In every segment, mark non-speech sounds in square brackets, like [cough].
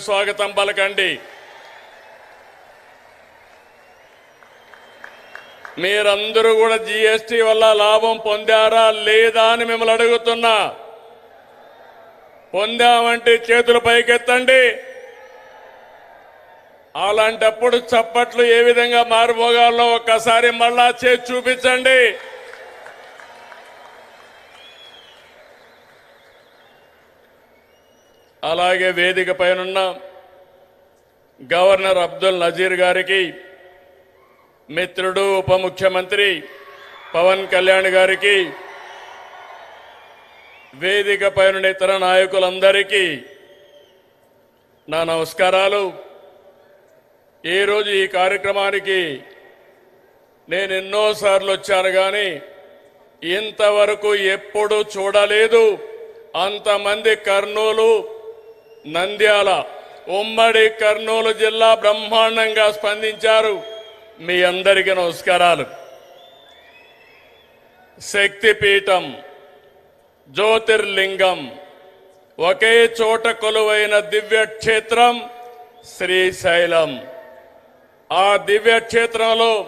స్వాగతం పలకండి. మీరందరూ కూడా జీఎస్టీ వల్ల లాభం పొందారా లేదా అని మిమ్మల్ని అడుగుతున్నా. పొందామంటే చేతులు పైకెత్తండి. అలాంటప్పుడు చప్పట్లు ఏ విధంగా మారుమోగాలో ఒక్కసారి మళ్ళా చేసి చూపించండి. అలాగే వేదిక పైనున్న గవర్నర్ అబ్దుల్ నజీర్ గారికి మిత్రుడు ఉప ముఖ్యమంత్రి పవన్ కళ్యాణ్ గారికి వేదిక పైన ఇతర నాయకులందరికీ నా నమస్కారాలు. ఈరోజు ఈ కార్యక్రమానికి నేను ఎన్నోసార్లు వచ్చాను కానీ ఇంతవరకు ఎప్పుడు చూడలేదు. అంతమంది కర్నూలు నంద్యాల ఉమ్మడి కర్నూలు జిల్లా బ్రహ్మాండంగా స్పందించారు. మీ అందరికీ నమస్కారాలు. శక్తిపీఠం జ్యోతిర్లింగం ఒకే చోట కొలువైన దివ్యక్షేత్రం శ్రీశైలం. ఆ దివ్యక్షేత్రంలో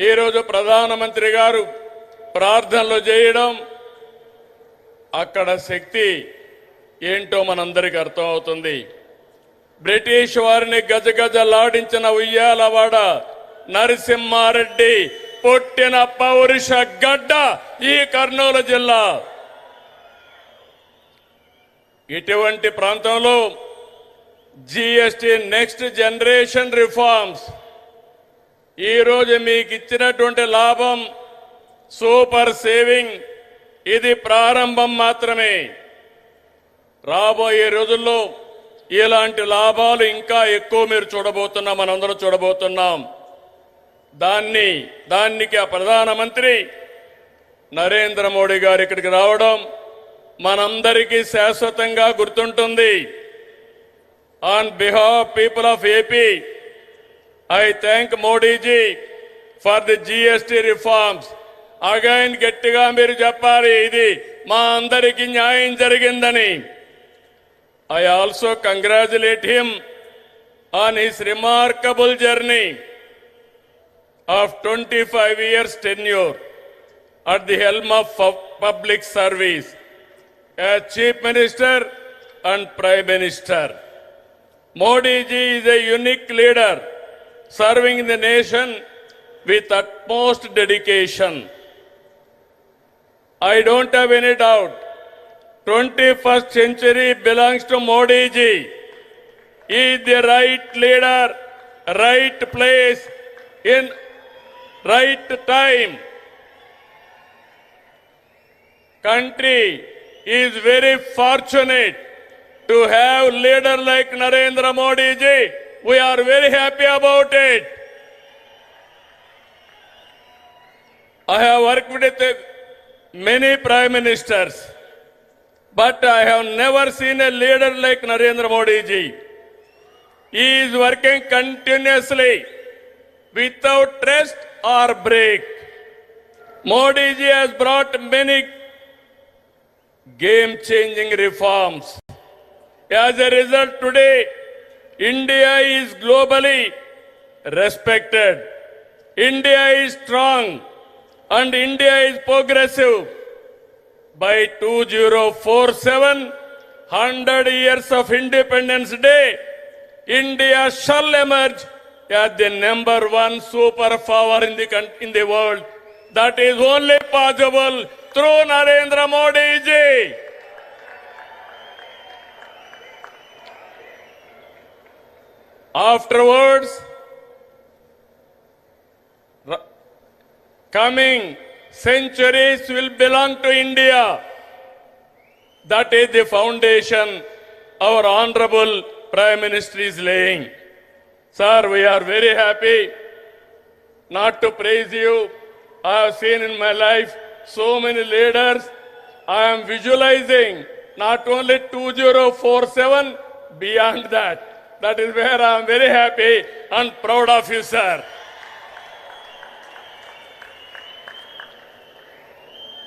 ఈరోజు ప్రధానమంత్రి గారు ప్రార్థనలు చేయడం అక్కడ శక్తి ఏంటో మనందరికీ అర్థమవుతుంది. బ్రిటిష్ వారిని గజగజలాడించిన ఉయ్యాలవాడ నరసింహారెడ్డి పుట్టిన పౌరుష గడ్డ ఈ కర్నూలు జిల్లా. ఇటువంటి ప్రాంతంలో జిఎస్టి నెక్స్ట్ జనరేషన్ రిఫార్మ్స్. ఈరోజు మీకు ఇచ్చినటువంటి లాభం సూపర్ సేవింగ్. ఇది ప్రారంభం మాత్రమే. రాబోయే రోజుల్లో ఇలాంటి లాభాలు ఇంకా ఎక్కువ మీరు చూడబోతున్నాం మనందరం చూడబోతున్నాం. దాన్ని దానికి ఆ ప్రధానమంత్రి నరేంద్ర మోడీ గారు ఇక్కడికి రావడం మనందరికీ శాశ్వతంగా గుర్తుంటుంది. On behalf people of AP I thank Modi ji for the GST reforms. Again గట్టిగా మీరు చెప్పాలి ఇది మా అందరికీ న్యాయం జరిగిందని. I also congratulate him on his remarkable journey of 25 years tenure at the helm of public service as Chief Minister and Prime Minister. Modi ji is a unique leader serving the nation with utmost dedication. I don't have any doubt 21st century belongs to Modi ji. He is the right leader, right place, in right time. country is very fortunate to have leader like Narendra Modi ji. We are very happy about it. I have worked with many prime ministers, but I have never seen a leader like Narendra Modi ji. He is working continuously without rest or break. Modi ji has brought many game changing reforms. As a result, today, India is globally respected. India is strong and India is progressive. By 2047, 100 years of Independence Day, India shall emerge as the number one superpower in the, in the world. That is only possible through Narendra Modi ji. Afterwards, coming centuries will belong to India. That is the foundation our Honorable Prime Minister is laying. Sir, we are very happy not to praise you. I have seen in my life so many leaders. I am visualizing not only 2047, beyond that. That is where I am very happy and proud of you, sir.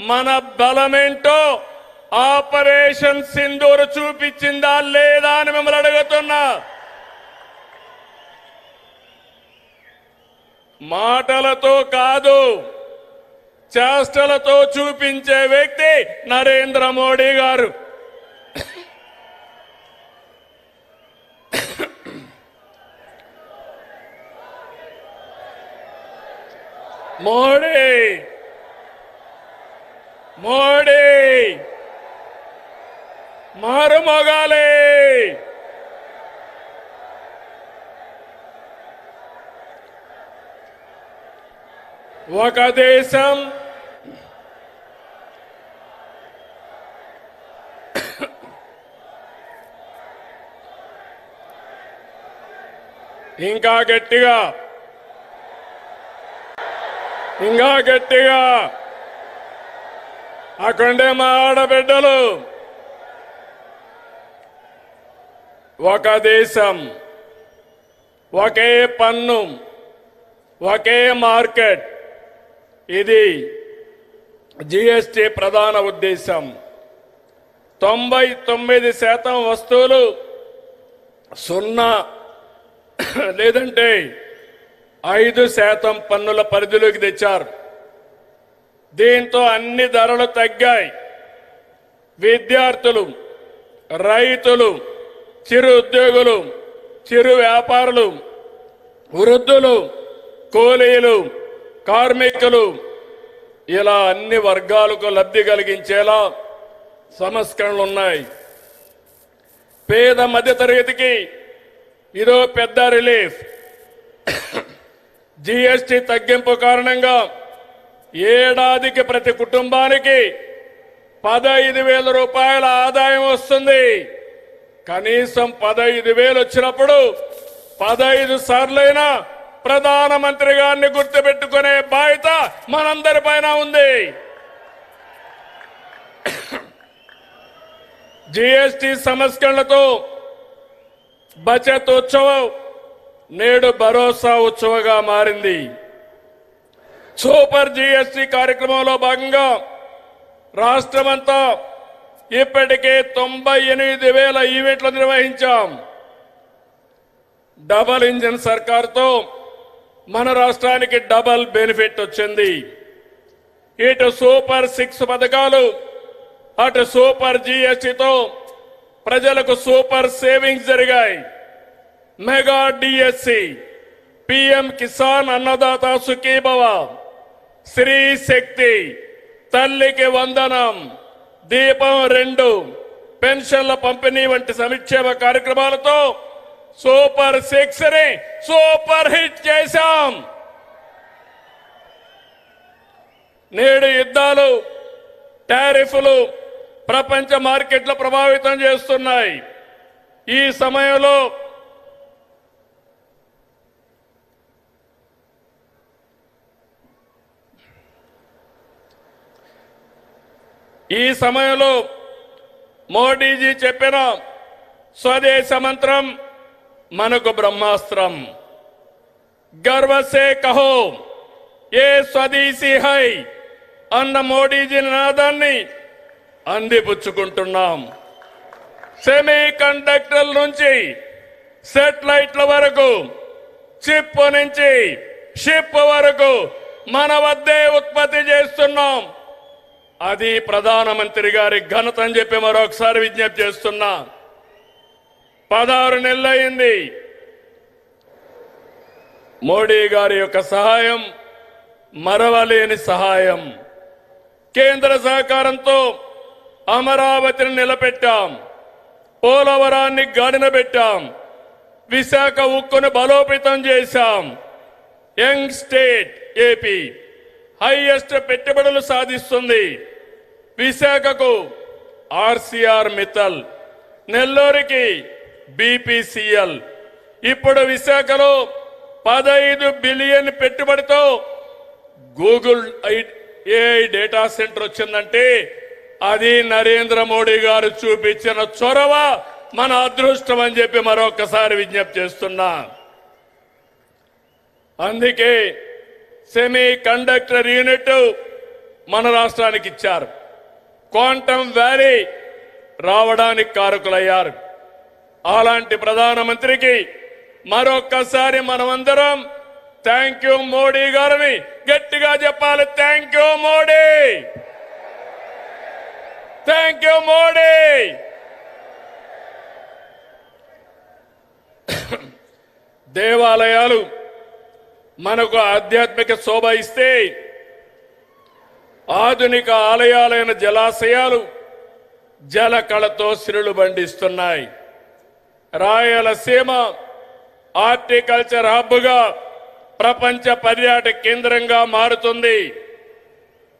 మన బలమేంటో operation Sindoor చూపించిందా లేదా అని మిమ్మల్ని అడుగుతున్నా. మాటలతో కాదు చేష్టలతో చూపించే వ్యక్తి నరేంద్ర మోడీ గారు. మోడీ! మోడీ! మారుమోగాలి! ఒక దేశం ఇంకా గట్టిగా ఇంకా గట్టిగా అక్కడే మా ఆడబిడ్డలు. ఒక దేశం ఒకే పన్ను ఒకే మార్కెట్. ఇది జిఎస్టి ప్రధాన ఉద్దేశం. తొంభై తొమ్మిది శాతం వస్తువులు సున్నా లేదంటే ఐదు శాతం పన్నుల పరిధిలోకి తెచ్చారు. దీంతో అన్ని ధరలు తగ్గాయి. విద్యార్థులు రైతులు చిరు ఉద్యోగులు చిరు వ్యాపారులు వృద్ధులు కూలీలు కార్మికులు ఇలా అన్ని వర్గాలకు లబ్ధి కలిగించేలా సంస్కరణలు ఉన్నాయి. పేద మధ్యతరగతికి ఇదో పెద్ద రిలీఫ్. [coughs] జీఎస్టీ తగ్గింపు కారణంగా ఏడాదికి ప్రతి కుటుంబానికి పదహైదు వేల రూపాయల ఆదాయం వస్తుంది. కనీసం పదహైదు వేలు వచ్చినప్పుడు పదహైదు సార్లైనా ప్రధానమంత్రి గారిని గుర్తుపెట్టుకునే బాధ్యత మనందరి పైన ఉంది. జీఎస్టీ సంస్కరణలతో బచత్ ఉత్సవం నేడు భరోసా ఉత్సవగా మారింది. సూపర్ జిఎస్టి కార్యక్రమంలో భాగంగా రాష్ట్రమంతా ఇప్పటికే తొంభై ఎనిమిది వేల ఈవెంట్లు నిర్వహించాం. డబల్ ఇంజిన్ సర్కార్తో మన రాష్ట్రానికి డబల్ బెనిఫిట్ వచ్చింది. ఇటు సూపర్ సిక్స్ పథకాలు అటు సూపర్ జిఎస్టితో ప్రజలకు సూపర్ సేవింగ్స్ జరిగాయి. Mega DSC PM Kisan Annadata Sukhibhava. Sri Shakti Thalliki Vandanam Deepam రెండు పెన్షన్ల పంపిణీ వంటి సంక్షేమ కార్యక్రమాలతో సూపర్ సిక్స్ని సూపర్ హిట్ చేశాం. నేడు యుద్ధాలు టారిఫ్లు ప్రపంచ మార్కెట్లు ప్రభావితం చేస్తున్నాయి. ఈ సమయంలో ఈ సమయంలో మోడీజీ చెప్పిన స్వదేశ మంత్రం మనకు బ్రహ్మాస్త్రం. గర్వసే కహో ఏ స్వదేశీ హై అన్న మోడీజీ నినాదాన్ని అందిపుచ్చుకుంటున్నాం. సెమీ కండక్టర్ల నుంచి సెటిలైట్ల వరకు చిప్ నుంచి షిప్ వరకు మన వద్దే ఉత్పత్తి చేస్తున్నాం. అది ప్రధానమంత్రి గారి ఘనత అని చెప్పి మరొకసారి విజ్ఞప్తి చేస్తున్నా. పదహారు నెలలైంది మోడీ గారి యొక్క సహాయం మరవలేని సహాయం. కేంద్ర సహకారంతో అమరావతిని నిలబెట్టాం. పోలవరాన్ని గాడిన పెట్టాం. విశాఖ ఉక్కును బలోపేతం చేశాం. Young state AP. హైయెస్ట్ పెట్టుబడులు సాధిస్తుంది. విశాఖకు ఆర్సీఆర్ మిత్తల్ నెల్లూరికి బీపీసీఎల్. ఇప్పుడు విశాఖలో పదహైదు బిలియన్ పెట్టుబడితో గూగుల్ ఐ- ఏఐ డేటా సెంటర్ వచ్చిందంటే అది నరేంద్ర మోడీ గారు చూపించిన చొరవ మన అదృష్టం అని చెప్పి మరొకసారి విజ్ఞప్తి చేస్తున్నా. అందుకే సెమీ కండక్టర్ యూనిట్ మన రాష్ట్రానికి ఇచ్చారు. క్వాంటమ్ వ్యాలీ రావడానికి కారకులయ్యారు. అలాంటి ప్రధానమంత్రికి మరొక్కసారి మనమందరం థ్యాంక్ యూ మోడీ గారిని గట్టిగా చెప్పాలి. Thank you Modi! Thank you Modi! దేవాలయాలు మనకు ఆధ్యాత్మిక శోభ ఇస్తే ఆధునిక ఆలయాలైన జలాశయాలు జల కళతో సిరులు బండిస్తున్నాయి. రాయలసీమ హార్టికల్చర్ హబ్గా ప్రపంచ పర్యాటక కేంద్రంగా మారుతుంది.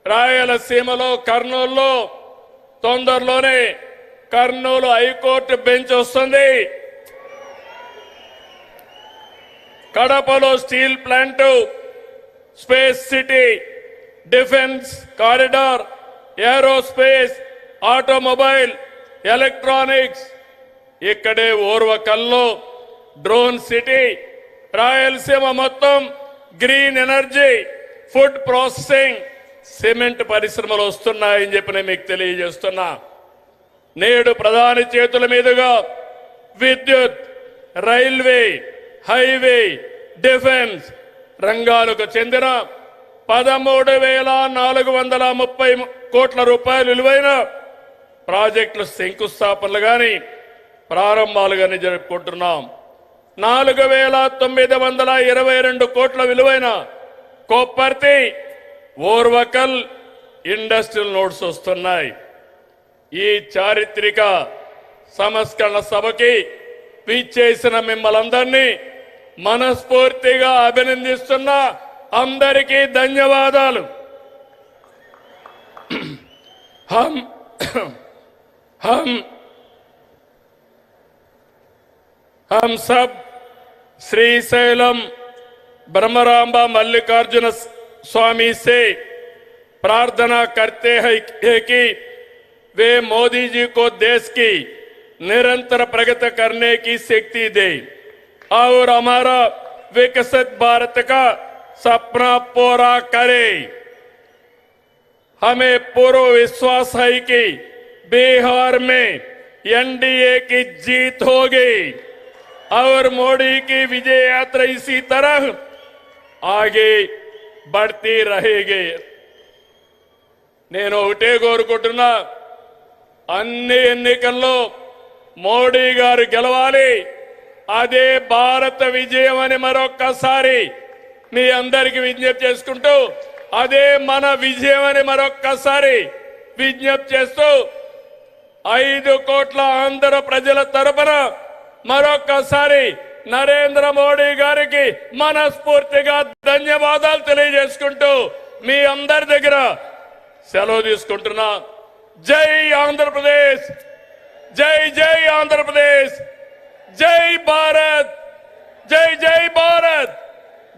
రాయలసీమలో కర్నూలులో తొందరలోనే కర్నూలు హైకోర్టు బెంచ్ వస్తుంది. కడపలో steel plant space city defence corridor aerospace automobile electronics. ఇక్కడే ఓర్వకల్లో డ్రోన్ సిటీ రాయలసీమ మొత్తం green energy food processing cement పరిశ్రమలు వస్తున్నాయని చెప్పి నేను మీకు తెలియజేస్తున్నా. నేడు ప్రధాని చేతుల మీదుగా విద్యుత్ రైల్వే హైవే డిఫెన్స్ రంగాలకు చెందిన పదమూడు వేల నాలుగు వందల ముప్పై కోట్ల రూపాయలు విలువైన ప్రాజెక్టులు శంకుస్థాపనలు కానీ ప్రారంభాలు కానీ జరుపుకుంటున్నాం. నాలుగు వేల తొమ్మిది వందల ఇరవై రెండు కోట్ల విలువైన కొప్పర్తి ఓర్వకల్ ఇండస్ట్రియల్ నోట్స్ వస్తున్నాయి. ఈ చారిత్రక సంస్కరణ సభకి పిచ్చేసిన మిమ్మల్ందరినీ మనస్ఫూర్తిగా అభినందిస్తున్నా. అందరికీ ధన్యవాదాలు హం हम हम सब श्रीशैलम ब्रह्मरांबा मल्लिकार्जुन स्वामी से प्रार्थना करते हैं हैं कि वे मोदी जी को देश की निरंतर प्रगति करने की शक्ति दे और हमारा विकसित भारत का सपना पूरा करे हमें पूर्ण विश्वास है कि बिहार में एनडीए की जीत होगी और मोदी की विजय यात्रा इसी तरह आगे बढ़ती रहेगी నేను ఒకటే కోరుకుంటున్నా అన్ని ఎన్నికల్లో మోడీ గారు గెలవాలి అదే భారత విజయం అని మరొక్కసారి మీ అందరికి విజ్ఞప్తి చేసుకుంటూ అదే మన విజయం అని మరొక్కసారి విజ్ఞప్తి చేస్తూ ఐదు కోట్ల ఆంధ్ర ప్రజల తరపున మరొక్కసారి నరేంద్ర మోడీ గారికి మనస్ఫూర్తిగా ధన్యవాదాలు తెలియజేసుకుంటూ మీ అందరి దగ్గర సెలవు తీసుకుంటున్నా. జై ఆంధ్రప్రదేశ్! జై జై ఆంధ్రప్రదేశ్! జై భారత్! జై జై భారత్!